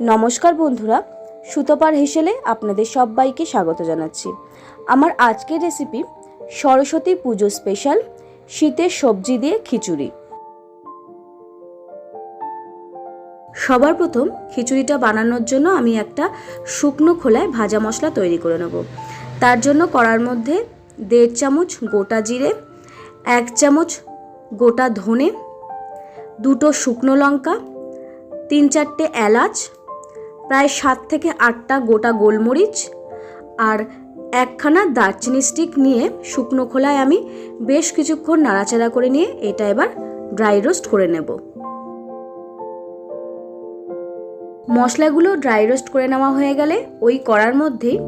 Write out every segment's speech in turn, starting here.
নমস্কার বন্ধুরা, সুতপার হেসেলে আপনাদের সবাইকে স্বাগত জানাচ্ছি। আমার আজকের রেসিপি সরস্বতী পুজো স্পেশাল শীতের সবজি দিয়ে খিচুড়ি। সবার প্রথম খিচুড়িটা বানানোর জন্য আমি একটা শুকনো খোলায় ভাজা মশলা তৈরি করে নেব। তার জন্য কড়ার মধ্যে দেড় চামচ গোটা জিরে, এক চামচ গোটা ধনে, দুটো শুকনো লঙ্কা, তিন চারটে এলাচ প্রায় সাত থেকে আটটা গোটা গোলমরিচ আর একখানা দারচিনি স্টিক নিয়ে শুকনো খোলায় আমি বেশ কিছুক্ষণ নাড়াচাড়া করে নিয়ে এটা এবার ড্রাই রোস্ট করে নেব। মশলাগুলো ড্রাই রোস্ট করে নেওয়া হয়ে গেলে ওই কড়ার মধ্যেই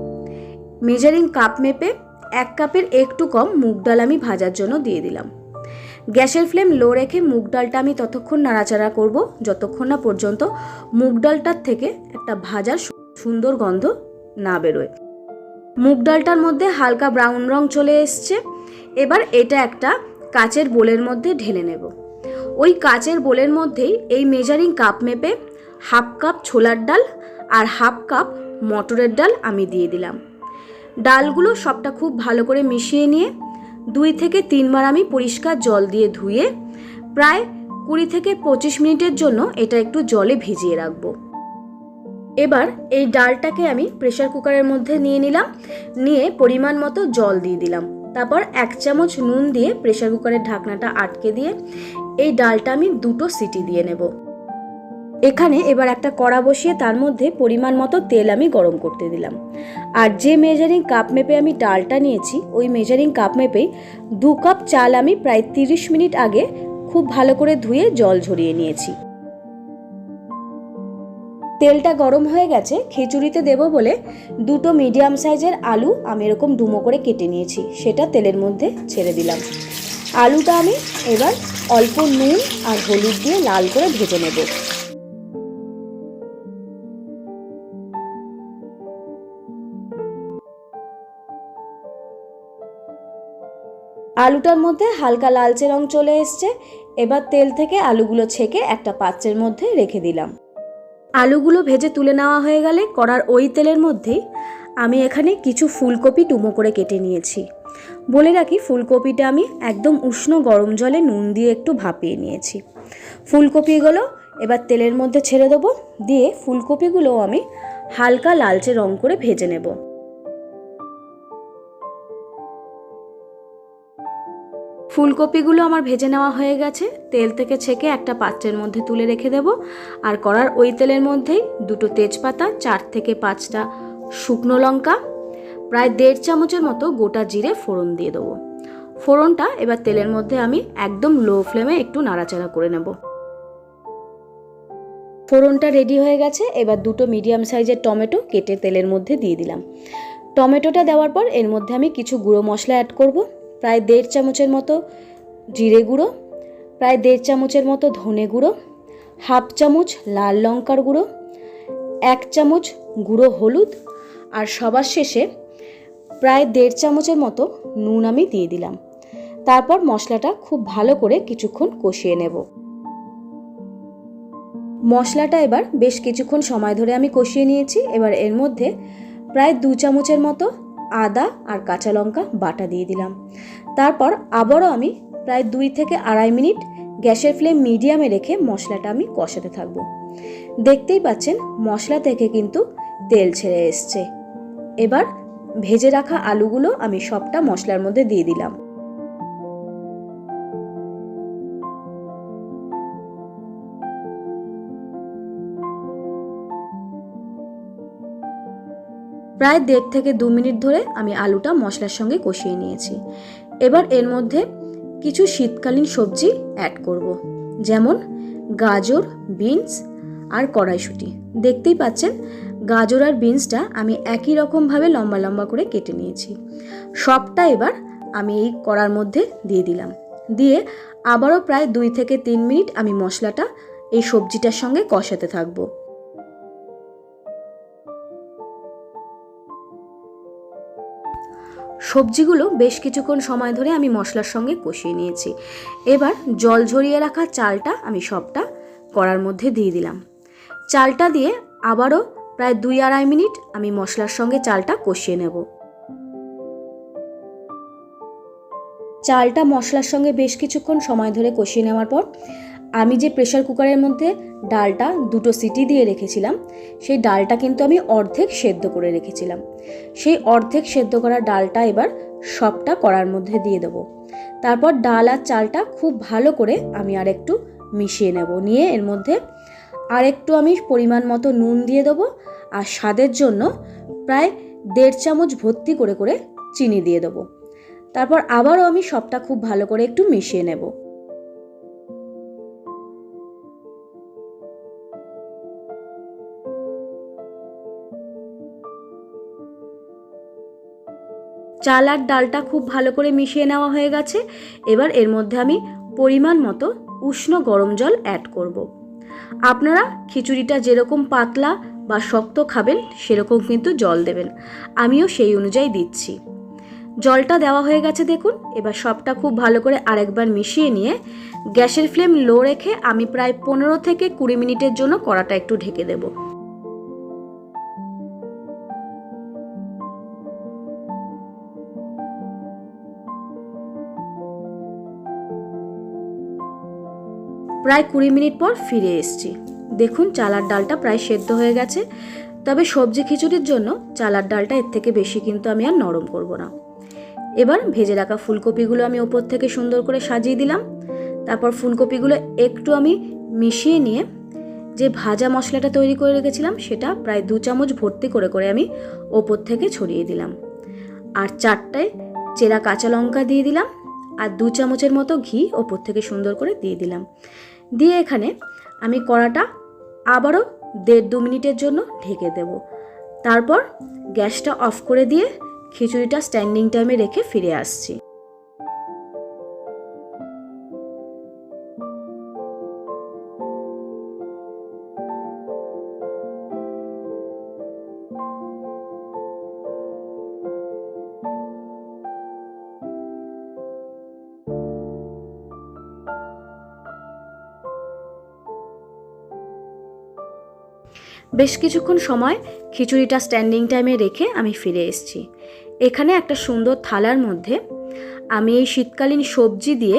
মেজারিং কাপ মেপে এক কাপের একটু কম মুগ ডাল আমি ভাজার জন্য দিয়ে দিলাম। গ্যাসের ফ্লেম লো রেখে মুগ ডালটা আমি ততক্ষণ নাড়াচাড়া করব। যতক্ষণ না পর্যন্ত মুগ ডালটার থেকে একটা ভাজার সু- সুন্দর গন্ধ না বেরোয়। মুগ ডালটার মধ্যে হালকা ব্রাউন রং চলে এসছে। এবার এটা একটা কাচের বোলের মধ্যে ঢেলে নেব। ওই কাচের বোলের মধ্যেই এই মেজারিং কাপ মেপে হাফ কাপ ছোলার ডাল আর হাফ কাপ মটরের ডাল আমি দিয়ে দিলাম। ডালগুলো সবটা খুব ভালো করে মিশিয়ে নিয়ে দুই থেকে তিনবার আমি পরিষ্কার জল দিয়ে ধুয়ে প্রায় কুড়ি থেকে পঁচিশ মিনিটের জন্য এটা একটু জলে ভিজিয়ে রাখব। এবার এই ডালটাকে আমি প্রেশার কুকারের মধ্যে নিয়ে নিলাম, নিয়ে পরিমাণ মতো জল দিয়ে দিলাম। তারপর এক চামচ নুন দিয়ে প্রেশার কুকারের ঢাকনাটা আটকে দিয়ে এই ডালটা আমি দুটো সিটি দিয়ে নেব। এখানে এবার একটা কড়া বসিয়ে তার মধ্যে পরিমাণ মতো তেল আমি গরম করতে দিলাম। আর যে মেজারিং কাপ মেপে আমি ডালটা নিয়েছি, ওই মেজারিং কাপ মেপেই দু কাপ চাল আমি প্রায় তিরিশ মিনিট আগে খুব ভালো করে ধুয়ে জল ঝরিয়ে নিয়েছি। তেলটা গরম হয়ে গেছে, খিচুড়িতে দেব বলে দুটো মিডিয়াম সাইজের আলু আমি এরকম ডুমো করে কেটে নিয়েছি, সেটা তেলের মধ্যে ছেড়ে দিলাম। আলুটা আমি এবার অল্প নুন আর হলুদ দিয়ে লাল করে ভেজে নেব। আলুটার মধ্যে হালকা লালচে রং চলে এসছে। এবার তেল থেকে আলুগুলো ছেঁকে একটা পাত্রের মধ্যে রেখে দিলাম। আলুগুলো ভেজে তুলে নেওয়া হয়ে গেলে কড়ার ওই তেলের মধ্যেই আমি এখানে কিছু ফুলকপি টুমো করে কেটে নিয়েছি। বলে রাখি, ফুলকপিটা আমি একদম উষ্ণ গরম জলে নুন দিয়ে একটু ভাপিয়ে নিয়েছি। ফুলকপিগুলো এবার তেলের মধ্যে ছেড়ে দেবো। দিয়ে ফুলকপিগুলো আমি হালকা লালচে রং করে ভেজে নেব। ফুলকপিগুলো আমার ভেজে নেওয়া হয়ে গেছে। তেল থেকে ছেঁকে একটা পাত্রের মধ্যে তুলে রেখে দেব। আর কড়ার ওই তেলের মধ্যেই দুটো তেজপাতা, চার থেকে পাঁচটা শুকনো লঙ্কা, প্রায় দেড় চামচের মতো গোটা জিরে ফোড়ন দিয়ে দেবো। ফোড়নটা এবার তেলের মধ্যে আমি একদম লো ফ্লেমে একটু নাড়াচাড়া করে নেব। ফোড়নটা রেডি হয়ে গেছে। এবার দুটো মিডিয়াম সাইজের টমেটো কেটে তেলের মধ্যে দিয়ে দিলাম। টমেটোটা দেওয়ার পর এর মধ্যে আমি কিছু গুঁড়ো মশলা অ্যাড করব। প্রায় দেড় চামচের মতো জিরে গুঁড়ো, প্রায় দেড় চামচের মতো ধনে গুঁড়ো, হাফ চামচ লাল লঙ্কার গুঁড়ো, এক চামচ গুঁড়ো হলুদ আর সবার শেষে প্রায় দেড় চামচের মতো নুন আমি দিয়ে দিলাম। তারপর মশলাটা খুব ভালো করে কিছুক্ষণ কষিয়ে নেব। মশলাটা এবার বেশ কিছুক্ষণ সময় ধরে আমি কষিয়ে নিয়েছি। এবার এর মধ্যে প্রায় দু চামচের মতো আদা আর কাঁচা লঙ্কা বাটা দিয়ে দিলাম। তারপর আবারও আমি প্রায় দুই থেকে আড়াই মিনিট গ্যাসের ফ্লেম মিডিয়ামে রেখে মশলাটা আমি কষাতে থাকব। দেখতেই পাচ্ছেন মশলা থেকে কিন্তু তেল ছেড়ে এসছে। এবার ভেজে রাখা আলুগুলো আমি সবটা মশলার মধ্যে দিয়ে দিলাম। প্রায় দেড় থেকে দু মিনিট ধরে আমি আলুটা মশলার সঙ্গে কষিয়ে নিয়েছি। এবার এর মধ্যে কিছু শীতকালীন সবজি অ্যাড করব। যেমন গাজর, বিনস আর কড়াইশুঁটি। দেখতেই পাচ্ছেন, গাজর আর বিনসটা আমি একই রকমভাবে লম্বা লম্বা করে কেটে নিয়েছি। সবটা এবার আমি এই কড়ার মধ্যে দিয়ে দিলাম। দিয়ে আবারও প্রায় দুই থেকে তিন মিনিট আমি মশলাটা এই সবজিটার সঙ্গে কষাতে থাকব। সবজিগুলো বেশ কিছুক্ষণ সময় ধরে আমি মশলার সঙ্গে কষিয়ে নিয়েছি। এবার জল ঝরিয়ে রাখা চালটা আমি সবটা কড়ার মধ্যে দিয়ে দিলাম। চালটা দিয়ে আবারও প্রায় দুই আড়াই মিনিট আমি মশলার সঙ্গে চালটা কষিয়ে নেব। চালটা মশলার সঙ্গে বেশ কিছুক্ষণ সময় ধরে কষিয়ে নেওয়ার পর আমি যে প্রেশার কুকারের মধ্যে ডালটা দুটো সিটি দিয়ে রেখেছিলাম, সেই ডালটা কিন্তু আমি অর্ধেক সেদ্ধ করে রেখেছিলাম। সেই অর্ধেক সেদ্ধ করা ডালটা এবার সবটা কড়ার মধ্যে দিয়ে দেবো। তারপর ডাল আর চালটা খুব ভালো করে আমি আর একটু মিশিয়ে নেব। নিয়ে এর মধ্যে আর একটু আমি পরিমাণ মতো নুন দিয়ে দেবো আর স্বাদের জন্য প্রায় দেড় চামচ ভর্তি করে করে চিনি দিয়ে দেবো। তারপর আবারও আমি সবটা খুব ভালো করে একটু মিশিয়ে নেব। চাল আর ডালটা খুব ভালো করে মিশিয়ে নেওয়া হয়ে গেছে। এবার এর মধ্যে আমি পরিমাণ মতো উষ্ণ গরম জল অ্যাড করব। আপনারা খিচুড়িটা যেরকম পাতলা বা শক্ত খাবেন, সেরকম কিন্তু জল দেবেন। আমিও সেই অনুযায়ী দিচ্ছি। জলটা দেওয়া হয়ে গেছে দেখুন, এবার সবটা খুব ভালো করে আরেকবার মিশিয়ে নিয়ে গ্যাসের ফ্লেম লো রেখে আমি প্রায় পনেরো থেকে কুড়ি মিনিটের জন্য কড়াটা একটু ঢেকে দেবো। প্রায় কুড়ি মিনিট পর ফিরে এসছি। দেখুন, চালার ডালটা প্রায় সেদ্ধ হয়ে গেছে। তবে সবজি খিচুড়ির জন্য চালার ডালটা এর থেকে বেশি কিন্তু আমি আর নরম করব না। এবার ভেজে রাখা ফুলকপিগুলো আমি ওপর থেকে সুন্দর করে সাজিয়ে দিলাম। তারপর ফুলকপিগুলো একটু আমি মিশিয়ে নিয়ে যে ভাজা মশলাটা তৈরি করে রেখেছিলাম, সেটা প্রায় দু চামচ ভর্তি করে করে আমি ওপর থেকে ছড়িয়ে দিলাম। আর চারটায় চেরা কাঁচা লঙ্কা দিয়ে দিলাম। আর দু চামচের মতো ঘি ওপর থেকে সুন্দর করে দিয়ে দিলাম। দিয়ে এখানে আমি কড়াটা আবারও দেড় দু মিনিটের জন্য ঢেকে দেব। তারপর গ্যাসটা অফ করে দিয়ে খিচুড়িটা স্ট্যান্ডিং টাইমে রেখে ফিরে আসছি। বেশ কিছুক্ষণ সময় খিচুড়িটা স্ট্যান্ডিং টাইমে রেখে আমি ফিরে এসেছি। এখানে একটা সুন্দর থালার মধ্যে আমি এই শীতকালীন সবজি দিয়ে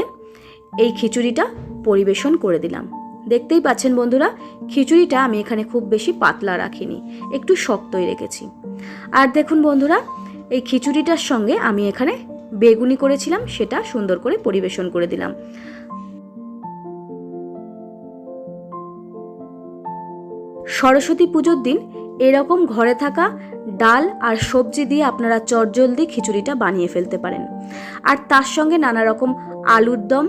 এই খিচুড়িটা পরিবেশন করে দিলাম। দেখতেই পাচ্ছেন বন্ধুরা, খিচুড়িটা আমি এখানে খুব বেশি পাতলা রাখিনি, একটু শক্তই রেখেছি। আর দেখুন বন্ধুরা, এই খিচুড়িটার সঙ্গে আমি এখানে বেগুনি করেছিলাম, সেটা সুন্দর করে পরিবেশন করে দিলাম। সরস্বতী পুজোর দিন এরকম ঘরে থাকা ডাল আর সবজি দিয়ে আপনারা চটজলদি খিচুড়িটা বানিয়ে ফেলতে পারেন। আর তার সঙ্গে নানা রকম আলুর দম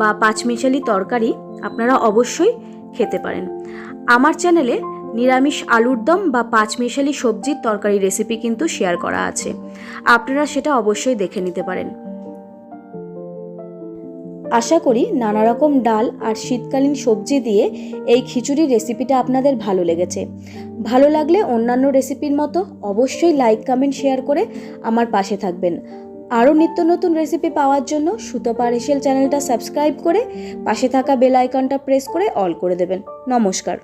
বা পাঁচমিশালি তরকারি আপনারা অবশ্যই খেতে পারেন। আমার চ্যানেলে নিরামিষ আলুর দম বা পাঁচমিশালি সবজির তরকারি রেসিপি কিন্তু শেয়ার করা আছে। আপনারা সেটা অবশ্যই দেখে নিতে পারেন। আশা করি নানা রকম ডাল আর শীতকালীন সবজি দিয়ে এই খিচুড়ি রেসিপিটা আপনাদের ভালো লেগেছে। ভালো লাগলে অন্যান্য রেসিপির মতো অবশ্যই লাইক, কমেন্ট, শেয়ার করে আমার পাশে থাকবেন। আরও নিত্য নতুন রেসিপি পাওয়ার জন্য সুতপা রেশেল চ্যানেলটা সাবস্ক্রাইব করে পাশে থাকা বেল আইকনটা প্রেস করে অল করে দেবেন। নমস্কার।